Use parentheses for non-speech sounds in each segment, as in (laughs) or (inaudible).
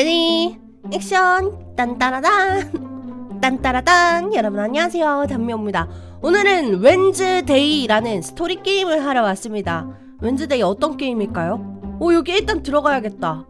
레디 액션! 딴따라단! 딴따라단! 여러분 안녕하세요. 단미호입니다. 오늘은 웬즈데이라는 스토리 게임을 하러 왔습니다. 웬즈데이 어떤 게임일까요? 오 여기 일단 들어가야겠다.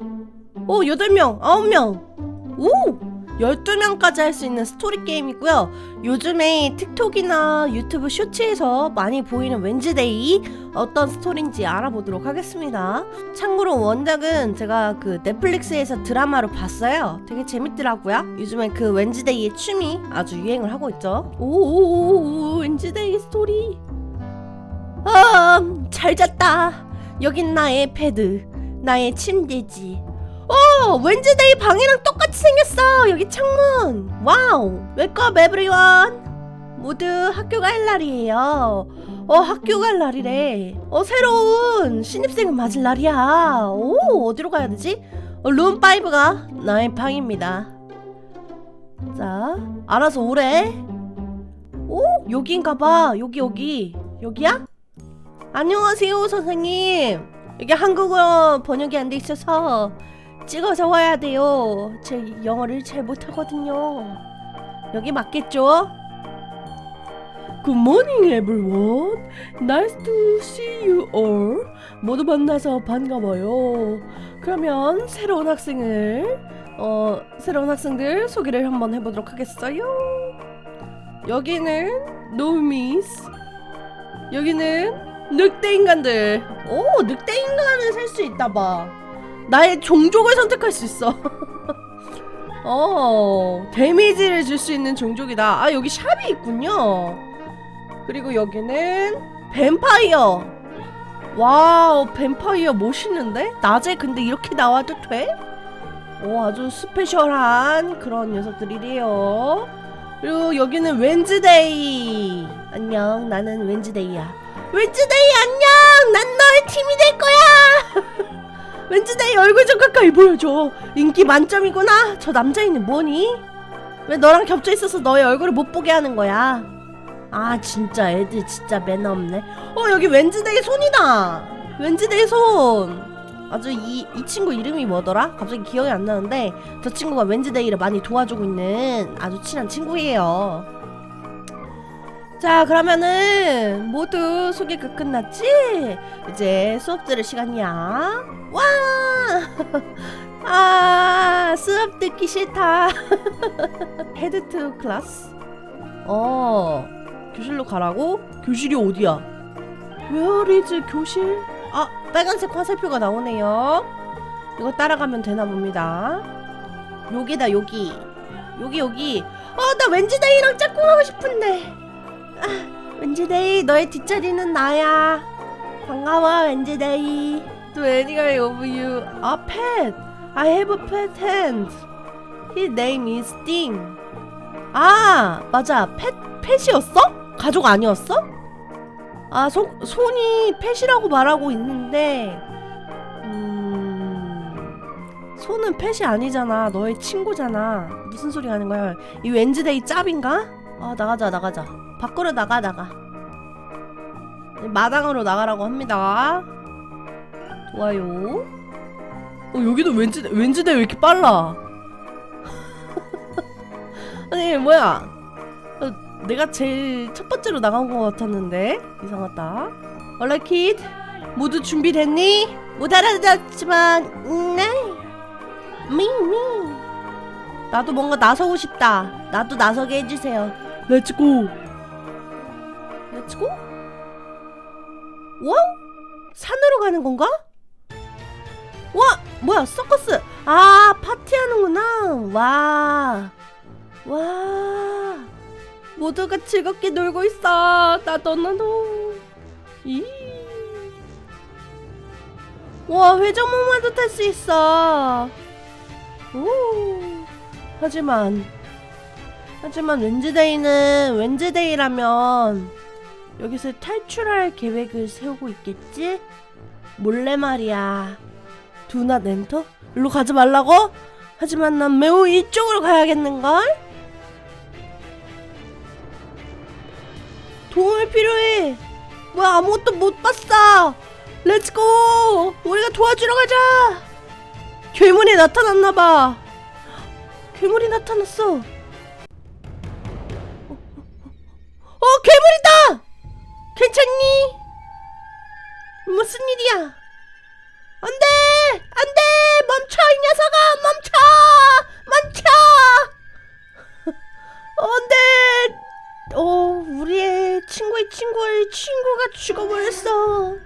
오 8명 9명. 오 12명까지 할 수 있는 스토리 게임이고요 요즘에 틱톡이나 유튜브 쇼츠에서 많이 보이는 웬즈데이 어떤 스토리인지 알아보도록 하겠습니다 참고로 원작은 제가 그 넷플릭스에서 드라마로 봤어요. 되게 재밌더라고요. 요즘엔 그 웬즈데이의 춤이 아주 유행을 하고 있죠. 오오오오 웬즈데이 스토리. 아, 잘 잤다. 여긴 나의 패드, 나의 침대지. 어, 웬즈데이 방이랑 똑같이 생겼어. 여기 창문. 와우. 웰컴 에브리원. 모두 학교 갈 날이에요. 어 학교 갈 날이래. 어 새로운 신입생을 맞을 날이야. 오 어디로 가야 되지? 어, 룸 5가 나의 방입니다. 자 알아서 오래. 오 여기인가봐. 여기 여기 여기야? 안녕하세요 선생님. 이게 한국어 번역이 안 돼 있어서 찍어서 와야 돼요. 제 영어를 잘 못하거든요. 여기 맞겠죠? Good morning, everyone. Nice to see you all. 모두 만나서 반가워요. 그러면 새로운 학생을 어 새로운 학생들 소개를 한번 해보도록 하겠어요. 여기는 노미스. 여기는 늑대 인간들. 오, 늑대 인간을 살 수 있다 봐. 나의 종족을 선택할 수 있어. (laughs) 어, 데미지를 줄 수 있는 종족이다. 아, 여기 샵이 있군요. 그리고 여기는 뱀파이어. 와우, 뱀파이어 멋있는데? 낮에 근데 이렇게 나와도 돼? 오, 아주 스페셜한 그런 녀석들이래요. 그리고 여기는 웬즈데이. 안녕, 나는 웬즈데이야. 웬즈데이 안녕! 난 너의 팀이 될 거야! (laughs) 웬즈데이 얼굴 좀 가까이 보여줘. 인기 만점이구나. 저 남자애는 뭐니? 왜 너랑 겹쳐 있어서 너의 얼굴을 못 보게 하는 거야? 아 진짜 애들 진짜 매너 없네 어 여기 웬즈데이 손이다 웬즈데이 손 아주 이, 이 친구 이름이 뭐더라? 갑자기 기억이 안 나는데 저 친구가 웬즈데이를 많이 도와주고 있는 아주 친한 친구예요 자 그러면은 모두 소개가 끝났지? 이제 수업 들을 시간이야 와! (laughs) 아 수업 듣기 싫다. 헤드 투 클래스 어 교실로 가라고? 교실이 어디야? Is 교실? 아 빨간색 화살표가 나오네요. 이거 따라가면 되나 봅니다. 여기다 여기. 여기 여기. 어나 웬즈데이랑 짝꿍하고 싶은데. 아 웬즈데이 너의 뒷자리는 나야. 반가워 웬즈데이 Any guy of you a pet? I have a pet hand His name is Sting 아 맞아 펫 펫이었어? 가족 아니었어? 아, 손, 손이 펫이라고 말하고 있는데, 음, 손은 펫이 아니잖아. 너의 친구잖아. 무슨 소리 하는 거야? 이 웬즈데이 짭인가? 아, 나가자, 나가자. 밖으로 나가, 나가. 마당으로 나가라고 합니다. 좋아요. 어, 여기도 웬즈, 웬즈데이 왜 이렇게 빨라? (laughs) 아니, 뭐야. 내가 제일 첫 번째로 나간 것 같았는데 이상하다. 얼라 키드 모두 준비됐니? 못 알아듣지만 네. 미미. 나도 뭔가 나서고 싶다. 나도 나서게 해주세요. 렛츠고. 렛츠고? 와? 산으로 가는 건가? 와 뭐야 서커스 아 파티하는구나 와 와. 모두가 즐겁게 놀고 있어. 나도 나도. 이. 와 회전목마도 탈 수 있어. 오. 하지만 하지만 웬즈데이는 웬즈데이라면 여기서 탈출할 계획을 세우고 있겠지? 몰래 말이야. 두나 렌터? 일로 가지 말라고? 하지만 난 매우 이쪽으로 가야겠는걸? 도움이 필요해. 뭐야 아무것도 못 봤어. 렛츠고. 우리가 도와주러 가자. 괴물이 나타났나봐. 괴물이 나타났어. 어, 어, 괴물이다! 괜찮니? 무슨 일이야? 안 돼! 안 돼! 멈춰, 이 녀석아! 멈춰! 멈춰! (laughs) 안 돼! 어, 우리의 친구의 친구의 친구가 죽어버렸어.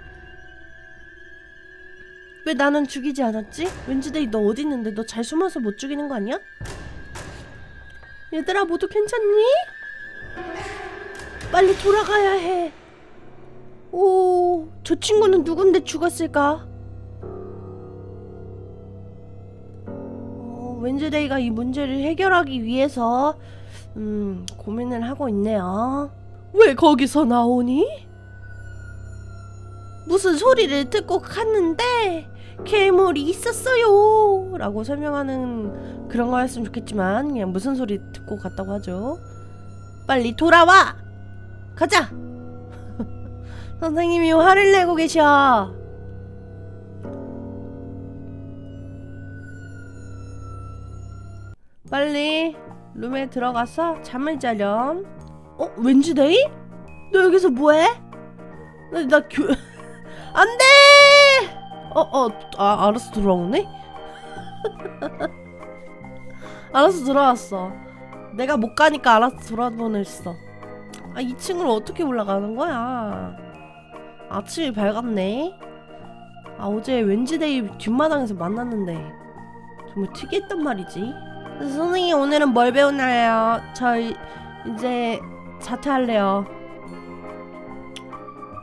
왜 나는 죽이지 않았지? 왠지데이 너 어디 있는데 너 잘 숨어서 못 죽이는 거 아니야? 얘들아 모두 괜찮니? 빨리 돌아가야 해. 오, 저 친구는 누군데 죽었을까? 웬즈데이가 이 문제를 해결하기 위해서 음, 고민을 하고 있네요. 왜 거기서 나오니? 무슨 소리를 듣고 갔는데 괴물이 있었어요! 라고 설명하는 그런 거였으면 좋겠지만 그냥 무슨 소리 듣고 갔다고 하죠. 빨리 돌아와! 가자! (laughs) 선생님이 화를 내고 계셔 빨리 룸에 들어가서 잠을 자렴 어? 왠지데이? 너 여기서 뭐해? 나, 나 교... (laughs) 안 돼! 어, 어, 아, 알았어, 들어오네? (laughs) 알았어, 들어왔어. 내가 못 가니까 알아서 돌아보냈어. 아, 2층으로 어떻게 올라가는 거야? 아침이 밝았네? 아, 어제 웬지데이 뒷마당에서 만났는데 정말 특이했단 말이지. 선생님, 오늘은 뭘 배우나요? 저 이- 이제 자퇴할래요.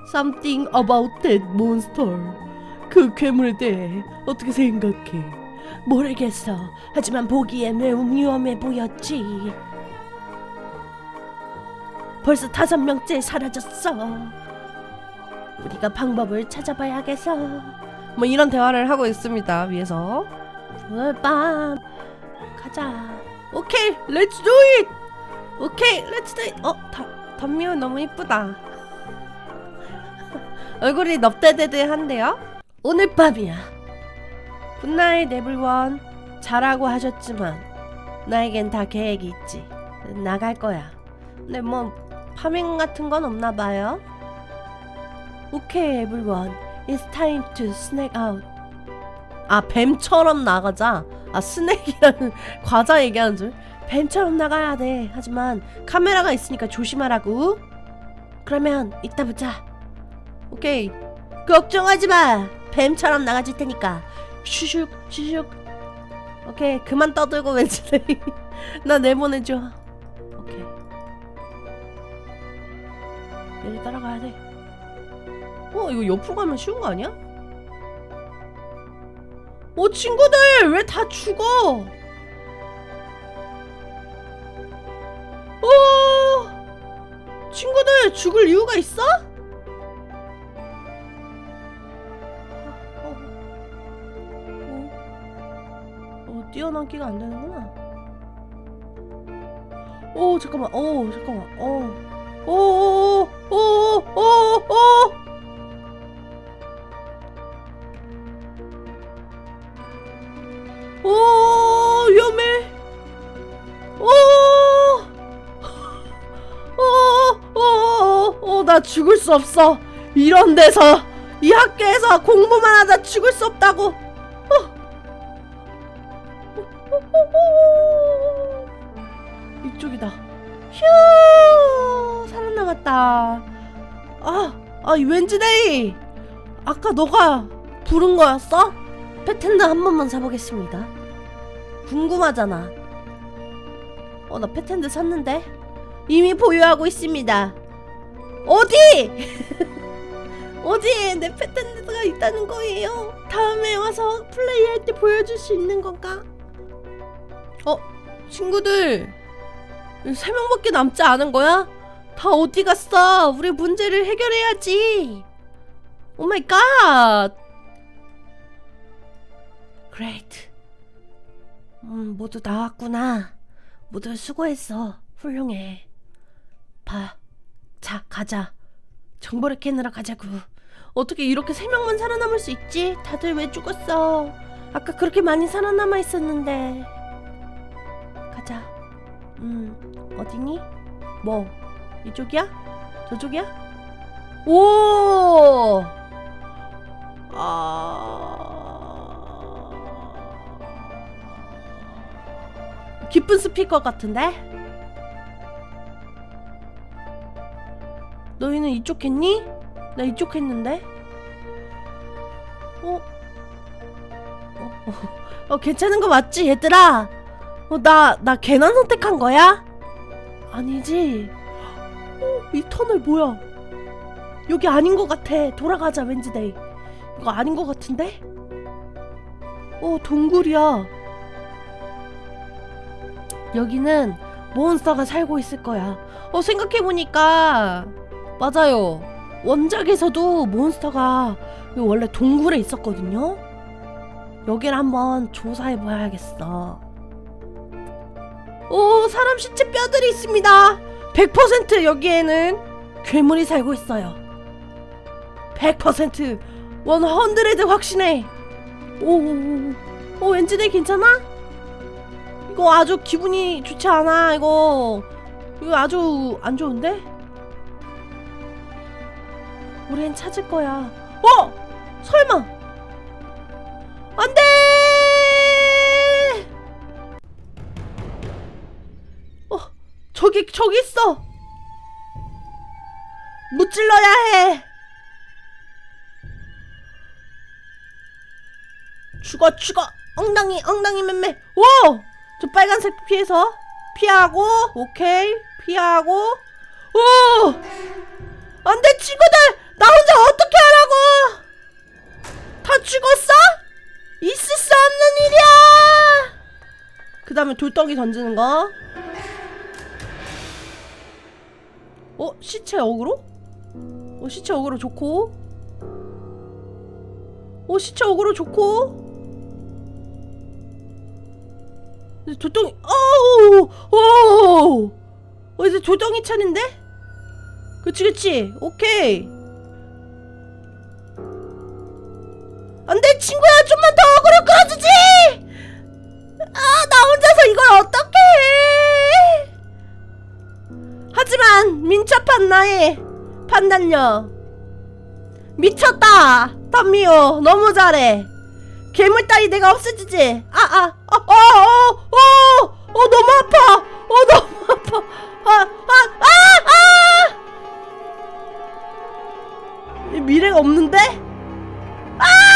Something about that monster. 그 괴물에 대해 어떻게 생각해? 모르겠어. 하지만 보기에 매우 위험해 보였지. 벌써 다섯 명째 사라졌어. 우리가 방법을 찾아봐야겠어. 뭐 이런 대화를 하고 있습니다. 위에서 오늘 밤 가자. 오케이, 렛츠 도 잇. 오케이, 렛츠 도 잇. 어, 다, 담미호 너무 이쁘다. (laughs) 얼굴이 넙대대대한데요? 오늘 밤이야. 굿나잇 에블원. 잘하고 하셨지만 나에겐 다 계획이 있지. 나갈 거야. 근데 뭐 파밍 같은 건 없나 봐요. 오케이 에블원. It's time to snack out. 아 뱀처럼 나가자. 아 스낵이라는 (laughs) 과자 얘기하는 줄. 뱀처럼 나가야 돼. 하지만 카메라가 있으니까 조심하라고. 그러면 이따 보자. 오케이. 걱정하지 마. 뱀처럼 나가줄 테니까. 슈슉 슈슉. 오케이. 그만 떠들고 왠지 (laughs) 나 내보내줘. 오케이. 얘를 따라가야 돼. 어 이거 옆으로 가면 쉬운 거 아니야? 어 친구들 왜 다 죽어? 어 친구들 죽을 이유가 있어? 어, 어, 어, 뛰어넘기가 안 되는구나. 오 잠깐만, 오 잠깐만, 어, 오, 오, 오, 오. 죽을 수 없어. 이런 데서 이 학교에서 공부만 하다 죽을 수 없다고. 어. 이쪽이다. 휴 살아나갔다. 아, 아 왠지데이. 아까 너가 부른 거였어? 패텐드 한 번만 사보겠습니다. 궁금하잖아. 어, 나 패텐드 샀는데? 이미 보유하고 있습니다. 어디? (laughs) 어디에 내 패텐드가 있다는 거예요? 다음에 와서 플레이할 때 보여줄 수 있는 건가? 어, 친구들. 세 명밖에 남지 않은 거야? 다 어디 갔어? 우리 문제를 해결해야지. 오 마이 갓. 그레이트. 음, 모두 나왔구나. 모두 수고했어. 훌륭해. 봐. 자, 가자. 정보를 캐느라 가자고. 어떻게 이렇게 세 명만 살아남을 수 있지? 다들 왜 죽었어? 아까 그렇게 많이 살아남아 있었는데. 가자. 음, 어디니? 뭐? 이쪽이야? 저쪽이야? 오! 아... 기쁜 스피커 같은데? 너희는 이쪽 했니? 나 이쪽 했는데? 어? 어, 어, 어 괜찮은 거 맞지 얘들아? 어, 나, 나 괜한 선택한 거야? 아니지. 어, 이 터널 뭐야? 여기 아닌 것 같아. 돌아가자, 왠지데이. 이거 아닌 것 같은데? 어, 동굴이야. 여기는 몬스터가 살고 있을 거야. 어, 생각해보니까, 맞아요. 원작에서도 몬스터가 원래 동굴에 있었거든요? 여기를 한번 조사해 봐야겠어. 오, 사람 시체 뼈들이 있습니다. 100% 여기에는 괴물이 살고 있어요. 100% 100 확신해. 오, 오, 오, 오, 왠지 내 괜찮아? 이거 아주 기분이 좋지 않아. 이거 이거 아주 안 좋은데? 우린 찾을 거야. 어? 설마? 안 돼! 어, 저기, 저기 있어! 무찔러야 해! 죽어, 죽어! 엉덩이, 엉덩이 맴매! 오! 저 빨간색 피해서 피하고, 오케이, 피하고, 오! 안 돼, 친구들! 나 혼자 어떻게 하라고! 다 죽었어? 있을 수 없는 일이야! 그 다음에 돌덩이 던지는 거. 어? 시체 어그로? 어, 시체 어그로 좋고. 어, 시체 어그로 좋고. 이제 돌덩이, 어우! 어우! 어, 이제 돌덩이 차는데? 그치, 그치. 오케이. 안돼 친구야 좀만 더 어그로 끌어주지! 아 나 혼자서 이걸 어떻게 해! 하지만 민첩한 나의 판단력 미쳤다 덤미오 너무 잘해. 괴물 따위 내가 없애주지. 아아어어어어어 어, 너무 아파. 어 너무 아파. 아아아아! 미래가 없는데? 아!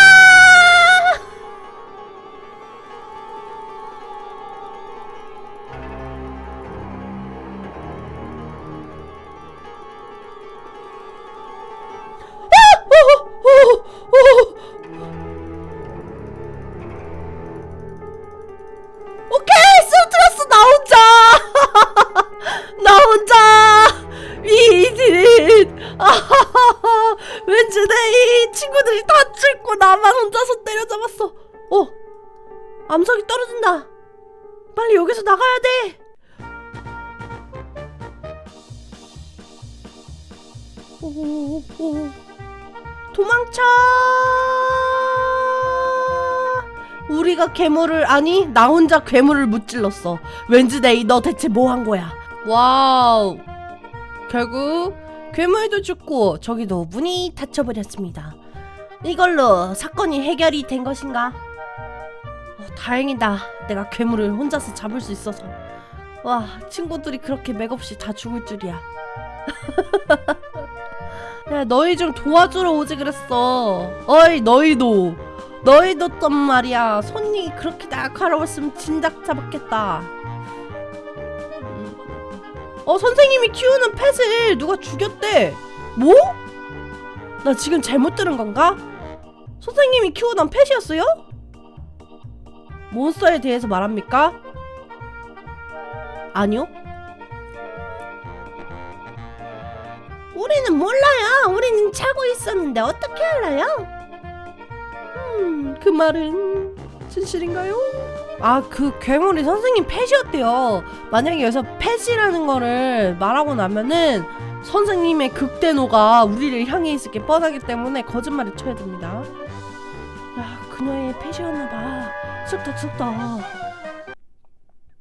우리가 괴물을 아니 나 혼자 괴물을 무찔렀어. 왠지데이 너 대체 뭐 한 거야? 와우. 결국 괴물도 죽고 저기도 문이 닫혀버렸습니다. 이걸로 사건이 해결이 된 것인가? 어, 다행이다. 내가 괴물을 혼자서 잡을 수 있어서. 와 친구들이 그렇게 맥없이 다 죽을 줄이야 (laughs) 야 너희 좀 도와주러 오지 그랬어 어이 너희도 너희도 떤 말이야 손이 그렇게 날카로웠으면 진작 잡았겠다 음. 어 선생님이 키우는 펫을 누가 죽였대 뭐? 나 지금 잘못 들은 건가? 선생님이 키우던 펫이었어요? 몬스터에 대해서 말합니까? 아니요 우리는 몰라요. 우리는 자고 있었는데 어떻게 알아요? 음, 그 말은 진실인가요? 아, 그 괴물이 선생님 펫이었대요. 만약에 여기서 펫이라는 거를 말하고 나면은 선생님의 극대노가 우리를 향해 있을 게 뻔하기 때문에 거짓말을 쳐야 됩니다. 야, 그녀의 펫이었나봐. 쑥덕쑥덕.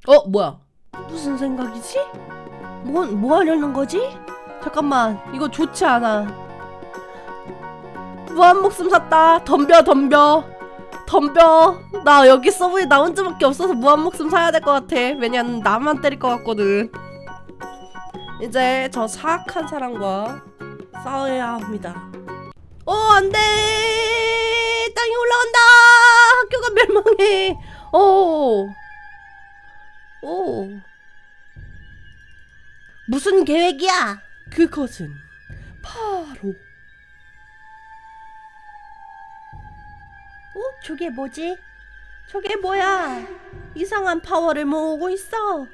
어 뭐야? 무슨 생각이지? 뭐, 뭐 하려는 거지? 잠깐만 이거 좋지 않아. 무한 목숨 샀다. 덤벼 덤벼. 덤벼. 나 여기 서브에 나 혼자밖에 없어서 무한 목숨 사야 될 것 같아. 왜냐면 나만 때릴 것 같거든. 이제 저 사악한 사람과 싸워야 합니다. 어 안돼! 땅이 올라간다! 학교가 멸망해! 오 오. 무슨 계획이야? 그것은 바로 어? 저게 뭐지? 저게 뭐야? 이상한 파워를 모으고 있어.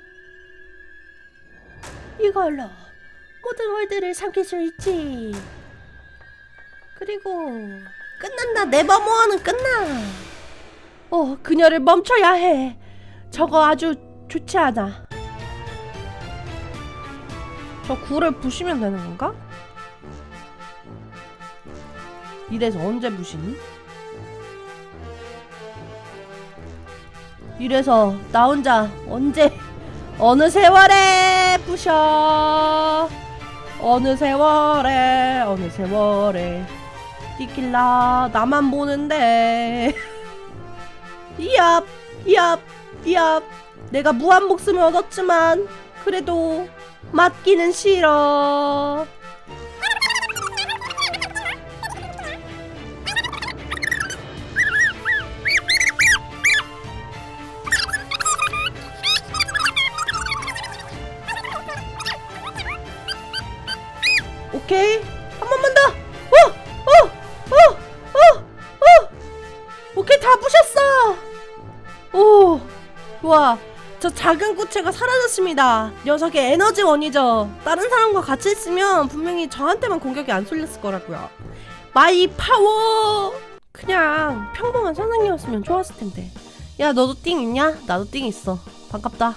이걸로 모든 월드를 삼킬 수 있지. 그리고 끝난다. 네버모어는 끝나. 어, 그녀를 멈춰야 해. 저거 아주 좋지 않아. 저 굴을 부시면 되는 건가? 이래서 언제 부시니? 이래서 나 혼자 언제 어느 세월에 부셔 어느 세월에 어느 세월에 디킬라 나만 보는데 이압 이압 이압 내가 무한 목숨을 얻었지만 그래도 맞기는 싫어. 작은 꽃체가 사라졌습니다. 녀석의 에너지원이죠. 다른 사람과 같이 있으면 분명히 저한테만 공격이 안 쏠렸을 거라고요. 마이 파워! 그냥 평범한 선생님이었으면 좋았을 텐데. 야, 너도 띵 있냐? 나도 띵 있어. 반갑다.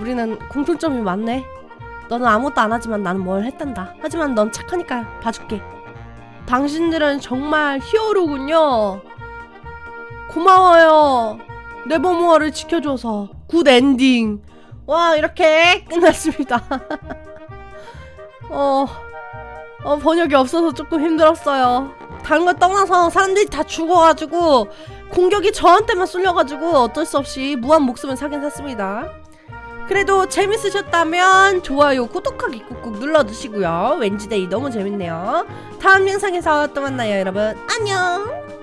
우리는 공통점이 많네. 너는 아무것도 안 하지만 나는 뭘 했단다. 하지만 넌 착하니까 봐줄게. 당신들은 정말 히어로군요. 고마워요. 네버모어를 지켜줘서 굿 엔딩. 와 이렇게 (laughs) 끝났습니다. 어, 어 번역이 없어서 조금 힘들었어요. 다른 걸 떠나서 사람들이 다 죽어가지고 공격이 저한테만 쏠려가지고 어쩔 수 없이 무한 목숨을 사긴 샀습니다. 그래도 재밌으셨다면 좋아요, 구독하기 꾹꾹 눌러주시고요. 왠지 데이 너무 재밌네요. 다음 영상에서 또 만나요, 여러분. 안녕!